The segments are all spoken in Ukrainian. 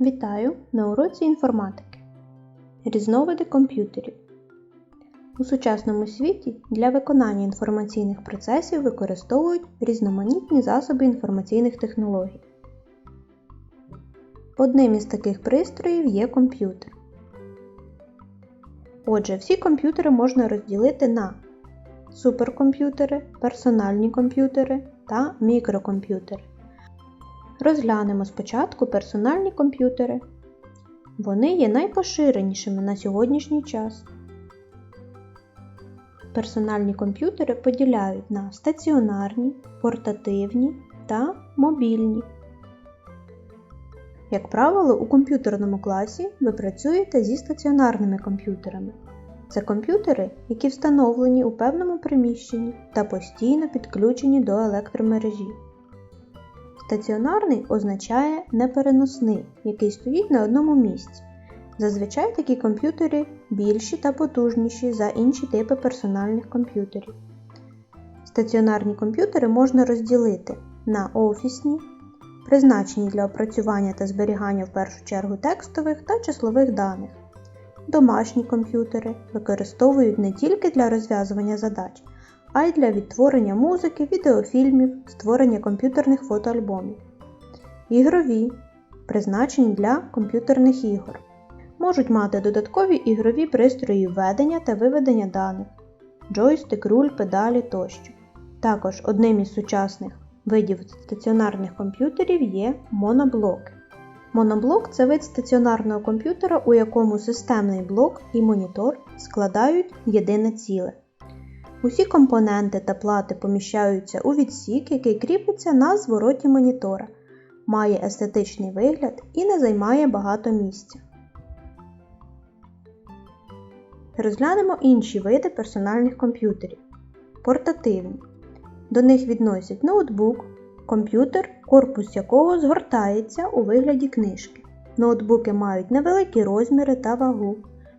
Вітаю на уроці інформатики. Різновиди комп'ютерів. У сучасному світі для виконання інформаційних процесів використовують різноманітні засоби інформаційних технологій. Одним із таких пристроїв є комп'ютер. Отже, всі комп'ютери можна розділити на суперкомп'ютери, персональні комп'ютери та мікрокомп'ютери. Розглянемо спочатку персональні комп'ютери. Вони є найпоширенішими на сьогоднішній час. Персональні комп'ютери поділяють на стаціонарні, портативні та мобільні. Як правило, у комп'ютерному класі ви працюєте зі стаціонарними комп'ютерами. Це комп'ютери, які встановлені у певному приміщенні та постійно підключені до електромережі. Стаціонарний означає непереносний, який стоїть на одному місці. Зазвичай такі комп'ютери більші та потужніші за інші типи персональних комп'ютерів. Стаціонарні комп'ютери можна розділити на офісні, призначені для опрацювання та зберігання в першу чергу текстових та числових даних. Домашні комп'ютери використовують не тільки для розв'язування задач, а й для відтворення музики, відеофільмів, створення комп'ютерних фотоальбомів. Ігрові, призначені для комп'ютерних ігор. Можуть мати додаткові ігрові пристрої введення та виведення даних, джойстик, руль, педалі тощо. Також одним із сучасних видів стаціонарних комп'ютерів є моноблоки. Моноблок це вид стаціонарного комп'ютера, у якому системний блок і монітор складають єдине ціле. Усі компоненти та плати поміщаються у відсік, який кріпиться на звороті монітора, має естетичний вигляд і не займає багато місця. Розглянемо інші види персональних комп'ютерів. Портативні. До них відносять ноутбук, комп'ютер, корпус якого згортається у вигляді книжки. Ноутбуки мають невеликі розміри та вагу.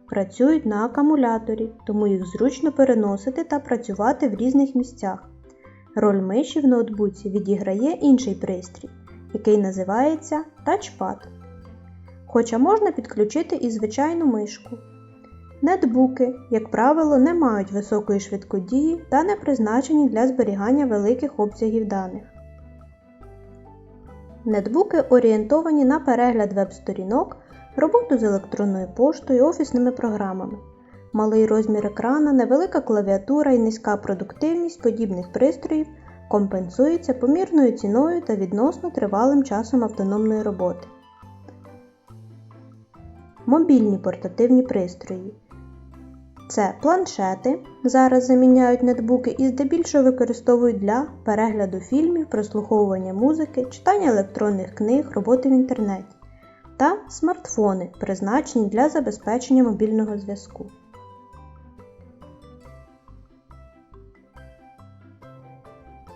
Працюють на акумуляторі, тому їх зручно переносити та працювати в різних місцях. Роль миші в ноутбуці відіграє інший пристрій, який називається тачпад. Хоча можна підключити і звичайну мишку. Нетбуки, як правило, не мають високої швидкодії та не призначені для зберігання великих обсягів даних. Нетбуки орієнтовані на перегляд веб-сторінок роботу з електронною поштою, офісними програмами. Малий розмір екрана, невелика клавіатура і низька продуктивність подібних пристроїв компенсуються помірною ціною та відносно тривалим часом автономної роботи. Мобільні портативні пристрої. Це планшети, зараз заміняють нетбуки і здебільшого використовують для перегляду фільмів, прослуховування музики, читання електронних книг, роботи в інтернеті та смартфони, призначені для забезпечення мобільного зв'язку.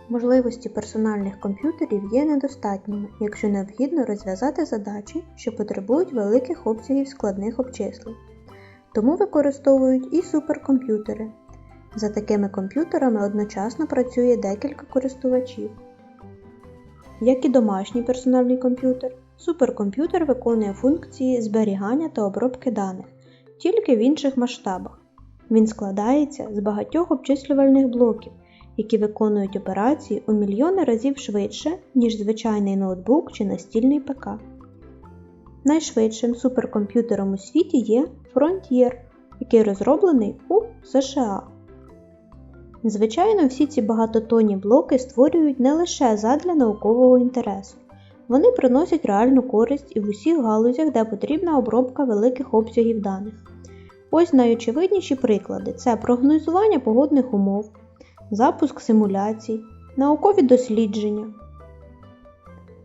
Можливості персональних комп'ютерів є недостатніми, якщо необхідно розв'язати задачі, що потребують великих обсягів складних обчислень. Тому використовують і суперкомп'ютери. За такими комп'ютерами одночасно працює декілька користувачів. Як і домашній персональний комп'ютер, суперкомп'ютер виконує функції зберігання та обробки даних, тільки в інших масштабах. Він складається з багатьох обчислювальних блоків, які виконують операції у мільйони разів швидше, ніж звичайний ноутбук чи настільний ПК. Найшвидшим суперкомп'ютером у світі є Frontier, який розроблений у США. Звичайно, всі ці багатотонні блоки створюють не лише задля наукового інтересу. Вони приносять реальну користь і в усіх галузях, де потрібна обробка великих обсягів даних. Ось найочевидніші приклади це прогнозування погодних умов, запуск симуляцій, наукові дослідження.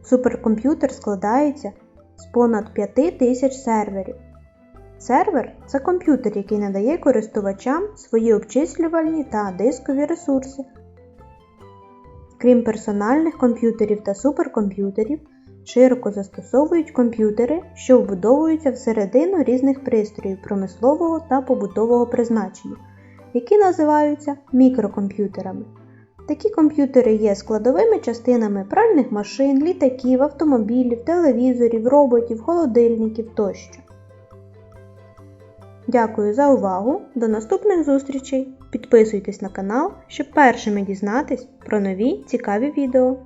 Суперкомп'ютер складається з понад 5000 серверів. Сервер це комп'ютер, який надає користувачам свої обчислювальні та дискові ресурси. Крім персональних комп'ютерів та суперкомп'ютерів, широко застосовують комп'ютери, що вбудовуються всередину різних пристроїв промислового та побутового призначення, які називаються мікрокомп'ютерами. Такі комп'ютери є складовими частинами пральних машин, літаків, автомобілів, телевізорів, роботів, холодильників тощо. Дякую за увагу! До наступних зустрічей! Підписуйтесь на канал, щоб першими дізнатись про нові цікаві відео.